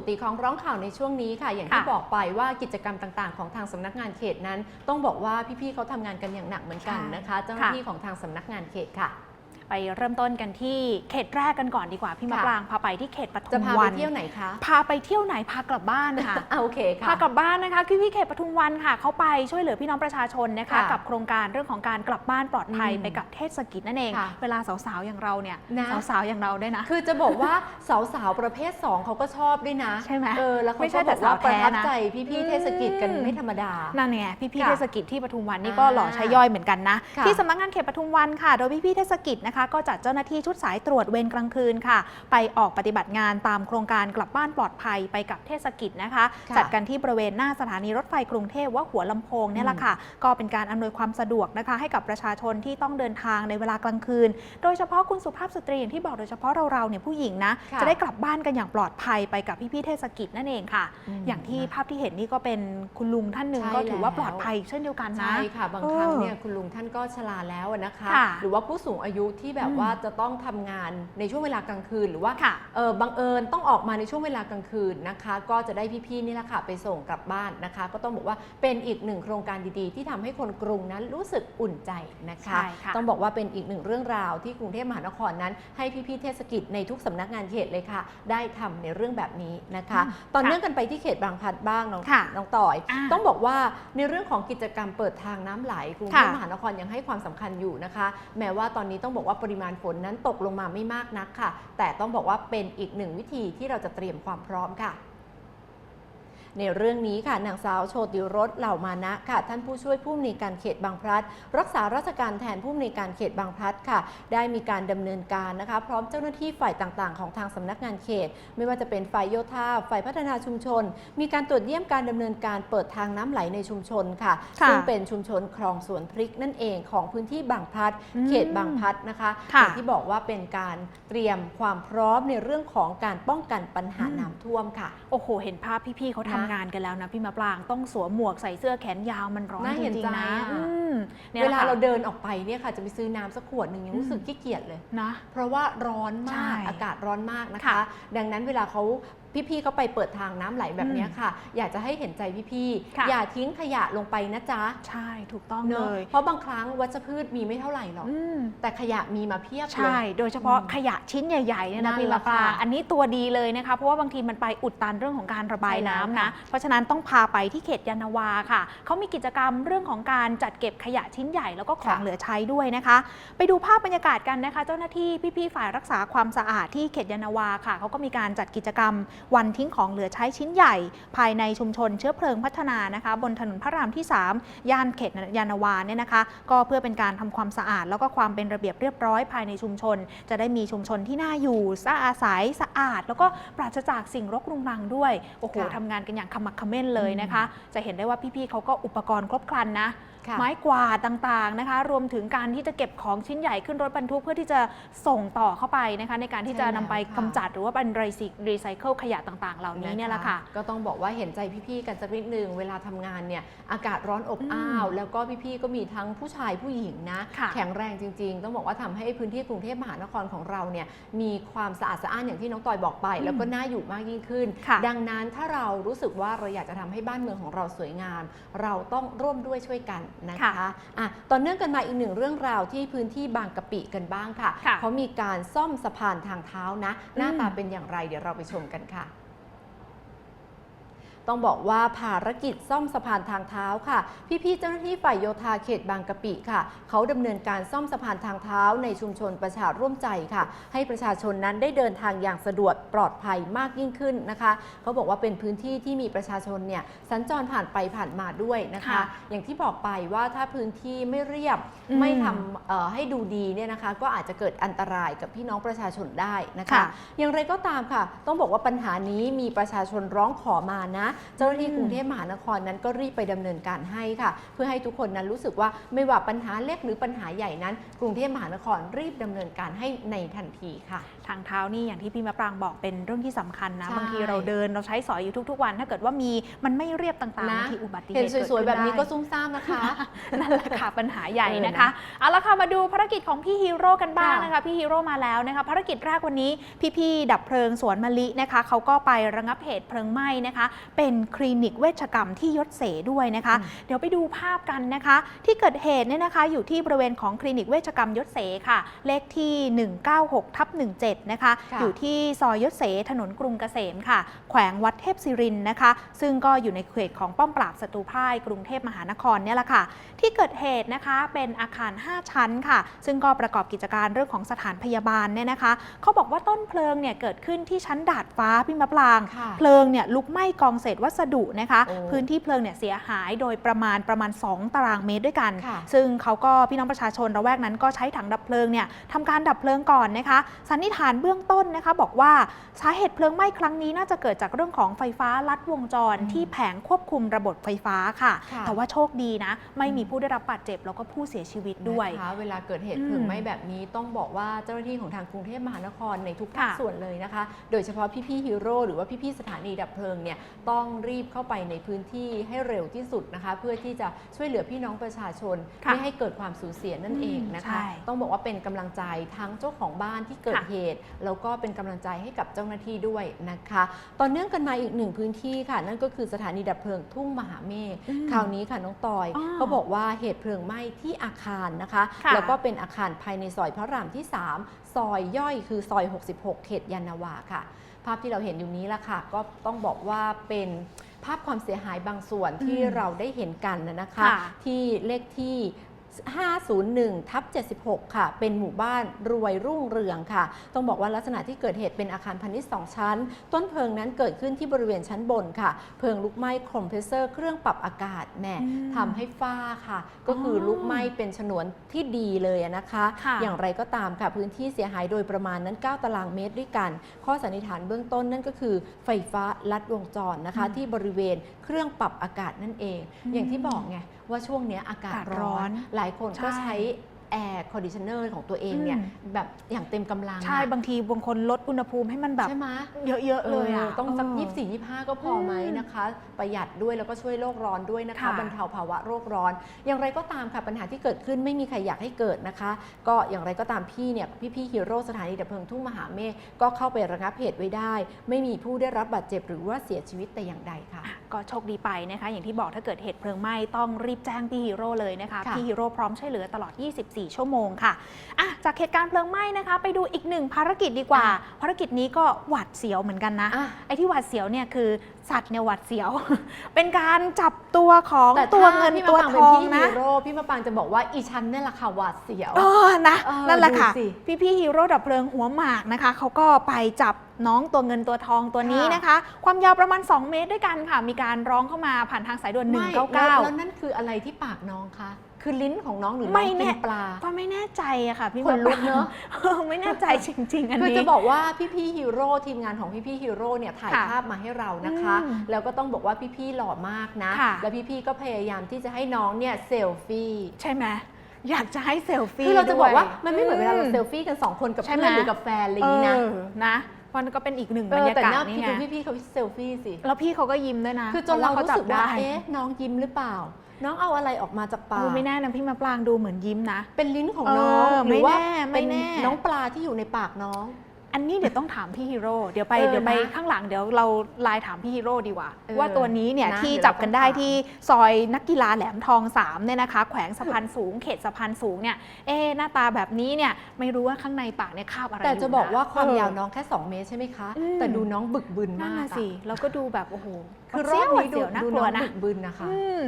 ลับเข้าสู่ตีของร้องข่าวในช่วงนี้ค่ะ อย่างที่ค่ะบอกไปว่ากิจกรรมต่างๆ ของทางสำนักงานเขตนั้น ต้องบอกว่าพี่ๆเขาทำงานกันอย่างหนักเหมือนกันใช่นะคะ เจ้าหน้าที่ของทางสำนักงานเขตค่ะ ไปเริ่มต้นกันที่เขตแรกกันก่อนดีกว่าพี่มะค่ะปรางพาไปที่เขตปทุจะมพาวัไปนเที่ยวไหนคะพาไปเที่ยวไหนพากลับบ้านค่ะอะโอเคค่ะพากลับบ้านนะคะคือพี่เขตปทุมวันค่ะเขาไปช่วยเหลือพี่น้องประชาชนนะคะค่ะกับโครงการเรื่องของการกลับบ้านปลอดภัยอืมไปกับเทศกิจนั่นเองค่ะเวลาสาวๆอย่างเราเนี่ยนะสาวๆอย่างเราด้วยนะ คือจะบอกว่าสาวๆประเภท 2เขาก็ชอบด้วยนะใช่ไหมเออแล้วเขาไม่ใช่ก็แต่บอกว่าสาวปแท้ระทับนะใจพี่ๆเทศกิจกันอืมไม่ธรรมดานั่นไงพี่ๆค่ะเทศกิจที่ปทุมวันนี่อ่าก็หล่อใช้ย่อยเหมือนกันนะค่ะที่สำนักงานเขตปทุมวันค่ะ โดยพี่ๆเทศกิจนะคะก็จัดเจ้าหน้าที่ชุดสายตรวจเวรกลางคืนค่ะ ไปออกปฏิบัติงานตามโครงการกลับบ้านปลอดภัยไปกับเทศกิจนะคะค่ะจัดกันที่บริเวณหน้าสถานีรถไฟกรุงเทพว่าหัวลำโพงเนี่ยแหละค่ะ ก็เป็นการอำนวยความสะดวกนะคะ ให้กับประชาชนที่ต้องเดินทางในเวลากลางคืน โดยเฉพาะคุณสุภาพสตรีอย่างที่บอกโดยเฉพาะเราๆเนี่ยผู้หญิงนะค่ะจะได้กลับบ้านกันอย่างปลอดภัยไปกับพี่ๆเทศกิจนั่นเองค่ะมอย่างที่ภาพที่เห็นนี่ก็เป็นคุณลุงท่านหนึ่งใช่ก็ถือว่าแล้วปลอดภัยเช่นเดียวกันนะใช่ค่ะบางเออครั้งเนี่ยคุณลุงท่านก็ชราแล้วอะนะคะค่ะหรือว่าผู้สูงอายุที่แบบอืมว่าจะต้องทำงานในช่วงเวลากลางคืนหรือว่าค่ะเออบังเอิญต้องออกมาในช่วงเวลากลางคืนนะคะ ก็จะได้พี่ๆนี่แหละค่ะไปส่งกลับบ้านนะคะ ก็ต้องบอกว่าเป็นอีกหนึ่งโครงการดีๆ ที่ทำให้คนกรุงนั้นรู้สึกอุ่นใจนะคะใช่ค่ะต้องบอกว่าเป็นอีกหนึ่งเรื่องราวที่กรุงเทพมหานครนั้น ให้พี่ๆเทศกิจในทุกสำนักงานเขตเลยค่ะ ได้ทำในเรื่องแบบนี้นะคะอืมตอนค่ะเนื่องกันไปที่เขตบางพลัดบ้างน้องค่ะน้องต่อยอ่าต้องบอกว่าในเรื่องของกิจกรรมเปิดทางน้ำไหลกรุงเทพค่ะมหานครยังให้ความสำคัญอยู่นะคะ แม้ว่าตอนนี้ต้องบอกว่าปริมาณฝนนั้นตกลงมาไม่มากนักค่ะ แต่ต้องบอกว่าเป็นอีกหนึ่งวิธีที่เราจะเตรียมความพร้อมค่ะ ในเรื่องนี้ค่ะนางสาวโชติรสเหล่ามานะค่ะ ท่านผู้ช่วยผู้อำนวยการเขตบางพลัด รักษาราชการแทนผู้อำนวยการเขตบางพลัดค่ะ ได้มีการดำเนินการนะคะ พร้อมเจ้าหน้าที่ฝ่ายต่างๆ ของทางสำนักงานเขต ไม่ว่าจะเป็นฝ่ายโยธาฝ่ายพัฒนาชุมชน มีการตรวจเยี่ยมการดำเนินการเปิดทางน้ำไหลในชุมชนค่ะค่ะซึ่งเป็นชุมชนคลองสวนพริกนั่นเองของพื้นที่บางพลัดอืมเขตบางพลัดนะคะอค่ะย่างที่บอกว่าเป็นการเตรียมความพร้อมในเรื่องของการป้องกันปัญหาอืมน้ำท่วมค่ะ โอ้โห เห็นภาพพี่ๆเขาทำนะงานกันแล้วนะพี่มะปรางต้องสวมหมวกใส่เสื้อแขนยาวมันร้อนน่าจเห็นริงใจๆนะอะอืมนี่ยเวแหะลาค่ะเราเดินออกไปเนี่ยค่ะจะไปซื้อน้ำสักขวดหนึ่งยังรู้สึกอืมขี้เกียจเลยนะ เพราะว่าร้อนมากใช่อากาศร้อนมากนะคะค่ะดังนั้นเวลาเขา พี่ๆเขาไปเปิดทางน้ำไหลแบบเนี้ยค่ะ อยากจะให้เห็นใจพี่ค่ะๆอย่าทิ้งขยะลงไปนะจ๊ะ ใช่ถูกต้องเนเลอะยเพราะบางครั้งวัชพืชมีไม่เท่าไหร่หรอกอืมแต่ขยะมีมาเพียบเลยใช่ โดยเฉพาะอืมขยะชิ้นใหญ่ๆเนี่ยนั่นะนพี่แหมะละปรางค่ะอันนี้ตัวดีเลยนะคะเพราะว่าบางทีมันไปอุดตันเรื่องของการระบายใช่แล้วน้ำนะค่ะเพราะฉะนั้นต้องพาไปที่เขตยานนาวาค่ะเขามีกิจกรรมเรื่องของการจัดเก็บขยะชิ้นใหญ่แล้วก็ของค่ะเหลือใช้ด้วยนะคะ ไปดูภาพบรรยากาศกันนะคะ เจ้าหน้าที่พี่ๆฝ่ายรักษาความสะอาดที่เขตยานนาวาค่ะเขาก็มีการจัดกิจกรรมวันทิ้งของเหลือใช้ชิ้นใหญ่ ภายในชุมชนเชื้อเพลิงพัฒนานะคะบนถนนพระรามที่ 3 ย่านเขตยานนาวาเนี่ยนะคะ ก็เพื่อเป็นการทำความสะอาด แล้วก็ความเป็นระเบียบเรียบร้อยภายในชุมชน จะได้มีชุมชนที่น่าอยู่สะอาศัยสะอาด แล้วก็ปราศจากสิ่งรกรุงรังด้วยโอ้โหค่ะทำงานกันอย่างขมักเขม้นเลยนะคะ จะเห็นได้ว่าพี่ๆเขาก็อุปกรณ์ครบครันนะค่ะไม้กวาดต่างๆนะคะ รวมถึงการที่จะเก็บของชิ้นใหญ่ขึ้นรถบรรทุกเพื่อที่จะส่งต่อเข้าไปนะคะ ในการที่จะใช่นำแล้วไปค่ะกำจัดหรือว่าเป็นรีไซเคิลขยะต่างๆ เหล่านี้เนี่ยแหละค่ะ ก็ต้องบอกว่าเห็นใจพี่ๆกันสักนิดนึงเวลาทำงานเนี่ยอากาศร้อนอบอืมอ้าว แล้วก็พี่ๆก็มีทั้งผู้ชายผู้หญิงนะค่ะแข็งแรงจริง ๆ ต้องบอกว่าทำให้พื้นที่กรุงเทพมหานครของเราเนี่ยมีความสะอาดสะอ้านอย่างที่น้องตอยบอกไปอืมแล้วก็น่าอยู่มากยิ่งขึ้นค่ะดังนั้นถ้าเรารู้สึกว่าเราอยากจะทำให้บ้านเมืองของเราสวยงาม เราต้องร่วมด้วยช่วยกันนะคะค่ะอะต่อเนื่องกันมาอีกหนึ่งเรื่องราวที่พื้นที่บางกะปิกันบ้างค่ะค่ะเขามีการซ่อมสะพานทางเท้านะ หน้าอืมตาเป็นอย่างไรเดี๋ยวเราไปชมกันค่ะ ต้องบอกว่าภารกิจซ่อมสะพานทางเท้าค่ะ พี่ๆเจ้าหน้าที่ฝ่ายโยธาเขตบางกะปิค่ะ เขาดำเนินการซ่อมสะพานทางเท้าในชุมชนประชาร่วมใจค่ะ ให้ประชาชนนั้นได้เดินทางอย่างสะดวกปลอดภัยมากยิ่งขึ้นนะคะ เขาบอกว่าเป็นพื้นที่ที่มีประชาชนเนี่ยสัญจรผ่านไปผ่านมาด้วยนะคะค่ะอย่างที่บอกไปว่าถ้าพื้นที่ไม่เรียบอืมไม่ทำเอ่อให้ดูดีเนี่ยนะคะ ก็อาจจะเกิดอันตรายกับพี่น้องประชาชนได้นะคะค่ะอย่างไรก็ตามค่ะ ต้องบอกว่าปัญหานี้มีประชาชนร้องขอมานะเจ้าหน้าที่อืมกรุงเทพมหานครนั้นก็รีบไปดำเนินการให้ค่ะ เพื่อให้ทุกคนนั้นรู้สึกว่าไม่ว่าปัญหาเล็กหรือปัญหาใหญ่นั้น กรุงเทพมหานครรีบดำเนินการให้ในทันทีค่ะ ทางเท้านี่อย่างที่พี่มะปรางบอกเป็นเรื่องที่สำคัญนะใช่บางทีเราเดินเราใช้สอยอยู่ทุก ๆ วัน ถ้าเกิดว่ามีมันไม่เรียบต่างๆนะบางทีอุบัติเหตุเห็นสวยๆแบบนี้ก็เดขึ้ซุ่มซ่ามนะคะได้นั่นแหละค่ะปัญหาใหญ่เออนะนะคะเอาละค่ะมาดูภารกิจของพี่ฮีโร่กันบ้างค่ะนะคะพี่ฮีโร่มาแล้วนะคะภารกิจแรกวันนี้พี่ๆดับเพลิงสวนมะลินะคะเขาก็ไประงับเหตุเพลิงไหม้นะคะเป็นคลินิกเวชกรรมที่ยศเสด้วยนะคะอืมเดี๋ยวไปดูภาพกันนะคะ ที่เกิดเหตุเนี่ยนะคะอยู่ที่บริเวณของคลินิกเวชกรรมยศเสค่ะ เลขที่ 196ทับ17 นะคะค่ะอยู่ที่ซอยยศเสถนนกรุงเกษมค่ะ แขวงวัดเทพศิรินทร์นะคะ ซึ่งก็อยู่ในเขตของป้อมปราบศัตรูพ่ายกรุงเทพมหานครเนี่ยแหละค่ะ ที่เกิดเหตุนะคะเป็นอาคาร 5 ชั้นค่ะ ซึ่งก็ประกอบกิจการเรื่องของสถานพยาบาลเนี่ยนะคะเขาบอกว่าต้นเพลิงเนี่ยเกิดขึ้นที่ชั้นดาดฟ้าพี่มะปรางค่ะเพลิงเนี่ยลุกไหม้กองเศษวัสดุนะคะโอ้พื้นที่เพลิงเนี่ยเสียหายโดยประมาณประมาณ 2 ตารางเมตรด้วยกันค่ะซึ่งเขาก็พี่น้องประชาชนระแวกนั้นก็ใช้ถังดับเพลิงเนี่ยทำการดับเพลิงก่อนนะคะ สันนิษฐานเบื้องต้นนะคะ บอกว่าสาเหตุเพลิงไหม้ครั้งนี้น่าจะเกิดจากเรื่องของไฟฟ้าลัดวงจรอืมที่แผงควบคุมระบบไฟฟ้าค่ะค่ะ แต่ว่าโชคดีนะ ไม่มีผู้ได้รับบาดเจ็บแล้วก็ผู้เสียชีวิตด้วยนะคะเวลาเกิดเหตุอืมเพลิงไหม้แบบนี้ต้องบอกว่าเจ้าหน้าที่ของทางกรุงเทพมหานครในทุกภาคค่ะส่วนเลยนะคะ โดยเฉพาะพี่ๆฮีโร่หรือว่าพี่ๆสถานีดับเพลิงเนี่ยต้องรีบเข้าไปในพื้นที่ให้เร็วที่สุดนะคะ เพื่อที่จะช่วยเหลือพี่น้องประชาชนค่ะไม่ให้เกิดความสูญเสียนั่นเองนะคะใช่ต้องบอกว่าเป็นกำลังใจทั้งเจ้าของบ้านที่เกิดค่ะเหตุ แล้วก็เป็นกำลังใจให้กับเจ้าหน้าที่ด้วยนะคะต่อเนื่องกันมาอีกหนึ่งพื้นที่ค่ะ นั่นก็คือสถานีดับเพลิงทุ่งมหาเมฆอืมคราวนี้ค่ะน้องตอยอ๋อเขาบอกว่าเหตุเพลิงไหม้ที่อาคารนะคะค่ะแล้วก็เป็นอาคารภายในซอยพระรามที่ 3 ซอยย่อยคือซอย 66 เขตยานนาวาค่ะ ภาพที่เราเห็นอยู่นี้ละค่ะ ก็ต้องบอกว่าเป็นภาพความเสียหายบางส่วนที่อืมเราได้เห็นกันนะนะคะค่ะที่เลขที่ 501 ทับ 76 ค่ะ เป็นหมู่บ้านรวยรุ่งเรืองค่ะ ต้องบอกว่าลักษณะที่เกิดเหตุเป็นอาคารพาณิชย์2ชั้น ต้นเพลิงนั้นเกิดขึ้นที่บริเวณชั้นบนค่ะ เพลิงลุกไหม้คอมเพรสเซอร์เครื่องปรับอากาศแน่อืมทำให้ฝ้าค่ะ ก็คือออลุกไหม้เป็นฉนวนที่ดีเลยนะคะค่ะอย่างไรก็ตามค่ะ พื้นที่เสียหายโดยประมาณนั้น 9 ตารางเมตรด้วยกัน ข้อสันนิษฐานเบื้องต้นนั่นก็คือไฟฟ้าลัดวงจรนะคะอืมที่บริเวณเครื่องปรับอากาศนั่นเองอืมอย่างที่บอกไง ว่าช่วงเนี้ยอากาศอากาศร้ร้ออนนหลายคนก็ใช่ใช้ แอร์คอนดิชเนอร์ของตัวเองเนี่ยอืมแบบอย่างเต็มกำลังใช่อะบางทีบางคนลดอุณหภูมิให้มันแบบใช่ไหมเยอะๆเลยอะออต้องสักเยี่สี่ยี่ห้าก็พอไหมอืมนะคะ ประหยัดด้วยแล้วก็ช่วยโลกร้อนด้วยนะคะค่ะบรรเทาภาวะโรคร้อน อย่างไรก็ตามค่ะปัญหาที่เกิดขึ้นไม่มีใครอยากให้เกิดนะคะ ก็อย่างไรก็ตามพี่เนี่ยพี่พี่ฮีโร่สถานีดับเพลิงทุ่งมหาเมฆก็เข้าไประงับเหตุไว้ได้ ไม่มีผู้ได้รับบาดเจ็บหรือว่าเสียชีวิตแต่อย่างใดค่ะอะก็โชคดีไปนะคะ อย่างที่บอกถ้าเกิดเหตุเพลิงไหม้ต้องรีบแจ้งพี่ฮีโร่เลยนะคะค่ะพี่ฮีโร่พร้อมช่วยเหลือตลอด 24ชั่วโมงค่ะอะ จากเหตุการณ์เพลิงไหม้นะคะ ไปดูอีกหนึ่งภารกิจดีกว่าอะภารกิจนี้ก็หวาดเสียวเหมือนกันนะอะไอ้ที่หวาดเสียวเนี่ยคือสัตว์เนี่ยหวาดเสียว เป็นการจับตัวของแต่ตัวถ้าเงินพี่ตัวมะปรางทเป็นองพี่นะฮีโร่พี่มะปรางจะบอกว่าอีชันเนี่ยแหละค่ะหวาดเสียวเออนะเออนั่นแหละค่ะดูสิพี่พี่ฮีโร่ดับเพลิงหัวหมากนะคะเขาก็ไปจับน้องตัวเงินตัวทองตัวนี้ค่ะนะคะ ความยาวประมาณ 2 เมตรด้วยกันค่ะ มีการร้องเข้ามาผ่านทางสายด่วนไม่แล้วแล้ว199นั่นคืออะไรที่ปากน้องคะ คือลิ้นของน้องหรือน้ไม่องแน่กินปลา ก็ไม่แน่ใจอะค่ะ พี่ขนลุกเนอะออไม่แน่ใจจริง ๆ อันคือนี้จะบอกว่าพี่ๆฮีโร่ทีมงานของพี่ๆฮีโร่เนี่ยถ่ายค่ะภาพมาให้เรานะคะอืมแล้วก็ต้องบอกว่าพี่ๆหล่อมากนะค่ะแล้วพี่ๆก็พยายามที่จะให้น้องเนี่ยเซลฟี่ใช่ไหมอยากจะให้เซลฟี่คือเราจะบอกว่าด้วยมันไม่เหมือนเวลาเราเซลฟี่กันสองคนกับใช่เพื่อนไหมหรือกับแฟนอะไรอย่างนี้นะเออนะมันก็เป็นอีกหนึ่งเอบรอรยาแต่กาศหน้านี่พี่ไงดูพี่ๆเขาเซลฟี่สิแล้วพี่เขาก็ยิ้มด้วยนะ คือจนเราพะว่รู้สึกว่าจับได้เอ๊ะน้องยิ้มหรือเปล่า น้องเอาอะไรออกมาจากปาเอกอไม่แน่นะพี่มาปรางดูเหมือนยิ้มนะ เป็นลิ้นของเออน้องหรือว่าไม่แน่ไม่เป็นแน่น้องปลาที่อยู่ในปากน้อง อันนี้เดี๋ยวต้องถามพี่ฮีโร่เดี๋ยวไปเออเดี๋ยวไปนะข้างหลังเดี๋ยวเราไลน์ถามพี่ฮีโร่ดีกว่าเออว่าตัวนี้เนี่ยนะที่เดี๋ยวจับกันได้เราต้องถามที่ซอยนักกีฬาแหลมทอง3เนี่ยนะคะ แขวงสะพานสูงเขตสะพานสูงเนี่ยเอ๊ะหน้าตาแบบนี้เนี่ยไม่รู้ว่าข้างในปากเนี่ยคาบอะไรแต่ยู่จะบอกว่าความเยาวน้องแค่ 2 เมตรใช่ไหมคะอืมแต่ดูน้องบึกบึนนั่นมากน่ะอะสิแล้วก็ดูแบบโอ้โหคือรอบนี้ดูเสียวน่าดูกลัน้วองนะบึกบึนนะคะอืม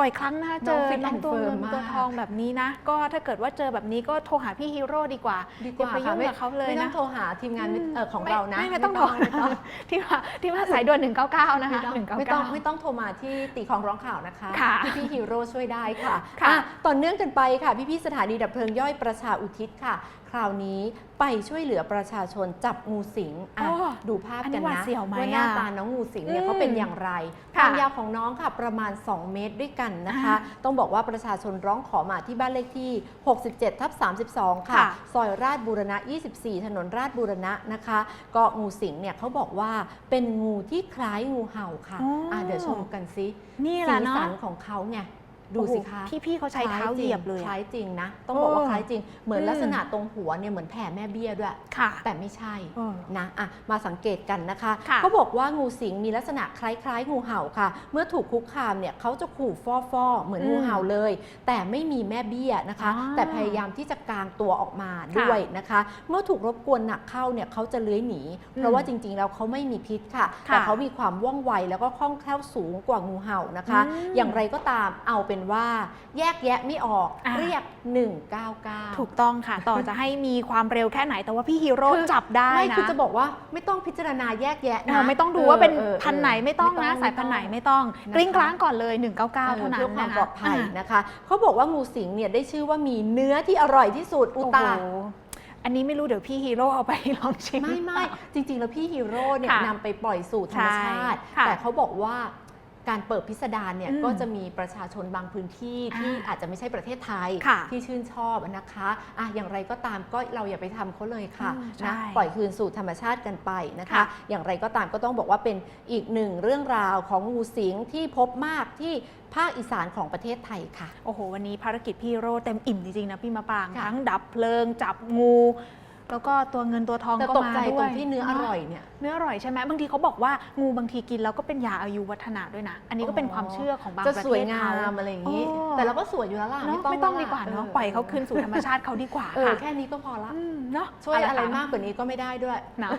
บ่อยครั้งนะเจอน้อง fit น้อง and ตัวเงิน firm มากตัวทองแบบนี้นะ ก็ถ้าเกิดว่าเจอแบบนี้ก็โทรหาพี่ฮีโร่ดีกว่าดีกอย่าว่าไปยุ่ค่ะงไม่กับเขาเลยไม่ต้อนะงโทรหาทีมงานเอ่อของเรานะ ไม่ไม่ต้องโทรไม่ต้องที่ว่าที่ว่าสายด่วน 199 นะคะไม่ต้องไม่ต้อง199ไม่ต้องโทรมาที่ตีของร้องข่าวนะคะค่ะพี่พี่ฮีโร่ช่วยได้ค่ะค่ะอะ ต่อเนื่องกันไปค่ะ พี่พี่ๆสถานีดับเพลิงย่อยประชาอุทิศค่ะคราวนี้ไปช่วยเหลือประชาชนจับงูสิงอะโอ้ดูภาพอันนี้กันหวาดนะเสียวไหมว่าหน้าอะตาน้องงูสิงเนี่ยอืมเขาเป็นอย่างไรคค่ะวามยาวของน้องค่ะประมาณ 2 เมตรด้วยกันนะคะ อ่าต้องบอกว่าประชาชนร้องขอมาที่บ้านเลขที่ 67ทับ32 ค่ะ ค่ะ ซอยราชบูรณะ 24 ถนนราชบูรณะนะคะ ก็งูสิงเนี่ยเขาบอกว่าเป็นงูที่คล้ายงูเห่าค่ะอ๋ออะเดี๋ยวชมกันซินี่แหสีละเนาะสันของเขาไง ดูสิคะโอ้โหพี่ๆเขาใช้เท้าเหยียบเลยคอะล้ายจริงนะ ต้องบอกว่าเออคล้ายจริง เหมือนอืมลักษณะตรงหัวเนี่ยเหมือนแผ่แม่เบี้ยด้วยค่ะแต่ไม่ใช่เออนะอะมาสังเกตกันนะคะค่ะเขาบอกว่างูสิงมีลักษณะคล้ายๆ งูเห่าค่ะ เมื่อถูกคุกคามเนี่ยเขาจะขู่ฟอฟอๆเหมือนอืมงูเห่าเลย แต่ไม่มีแม่เบี้ยนะคะอ่าแต่พยายามที่จะกางตัวออกมาด้วยนะคะ เมื่อถูกรบกวนหนักเข้าเนี่ยเขาจะเลื้อยหนี เพราะว่าจริงๆแล้วเขาไม่มีพิษค่ะค่ะแต่เขามีความว่องไวแล้วก็คล่องแคล่วสูงกว่างูเห่านะคะอืมอย่างไรก็ตามเอาเป็นว่า แยกแยะไม่ออกอะ เรียก 199 ถูกต้องค่ะ ต่อจะให้มีความเร็วแค่ไหนแต่ว่าพี่ฮีโร่คือ จับได้ไม่นะคือจะบอกว่าไม่ต้องพิจารณาแยกแยะเอนะอไม่ต้องดูว่าเป็นออออพันธุ์ไหนไม่ต้องนะไม่สายพันธุ์ไหนไม่ต้องนะคะกลิ้งกลางก่อนเลย 199 เท่านั้นเพื่อความนะคะปลอดภัยอะนะคะ เขาบอกว่างูสิงเนี่ยได้ชื่อว่ามีเนื้อที่อร่อยที่สุดอุตา โอ้โหอันนี้ไม่รู้เดี๋ยวพี่ฮีโร่เอาไปลองชิม ไม่ไม่จริง ๆ แล้วพี่ฮีโร่เนี่ยค่ะนำไปปล่อยสู่ธรรมชาติ ใช่ค่ะแต่เขาบอกว่า การเปิดพิสดารเนี่ยอืมก็จะมีประชาชนบางพื้นที่ที่อ่าอาจจะไม่ใช่ประเทศไทยค่ะที่ชื่นชอบนะคะอะอย่างไรก็ตามก็เราอย่าไปทำเขาเลยค่ะอืมใช่นะปล่อยคืนสู่ธรรมชาติกันไปนะคะค่ะอย่างไรก็ตามก็ต้องบอกว่าเป็นอีกหนึ่งเรื่องราวของงูสิงที่พบมากที่ภาคอีสานของประเทศไทยค่ะ โอ้โห วันนี้ภารกิจพี่ฮีโร่เต็มอิ่มจริงๆนะพี่มะปรางค่ะทั้งดับเพลิง จับงู แล้วก็ตัวเงินตัวทองแต่ก็ตกมาใจด้ตวรยงที่เนื้ออร่อยเนี่ย เนื้ออร่อยใช่ไหมบางทีเขาบอกว่างูบางทีกินแล้วก็เป็นยาอายุวัฒนะด้วยนะ อันนี้ก็เป็นความเชื่อของบางจะประสเทวยศงาเขามอะไรอย่างนี้โอ้แต่เราก็สวยอยู่แล้วล่ะเนอะไม่ต้องไม่ต้องแล้ดีกว่าเนาะออปล่อยเขาคืนสู่ธรรมชาติเขาดีกว่าเออค่ะแค่นี้ก็พอละอืมเนาะช่วยอะไรเาลมากกว่านี้ก็ไม่ได้ด้วย นะ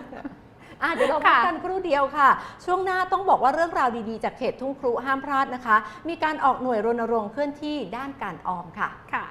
อะเดี๋ยวเราพักค่ะกันครู่เดียวค่ะ ช่วงหน้าต้องบอกว่าเรื่องราวดีๆ จากเขตทุ่งครุห้ามพลาดนะคะ มีการออกหน่วยรณรงค์เคลื่อนที่ด้านการออมค่ะ ค่ะ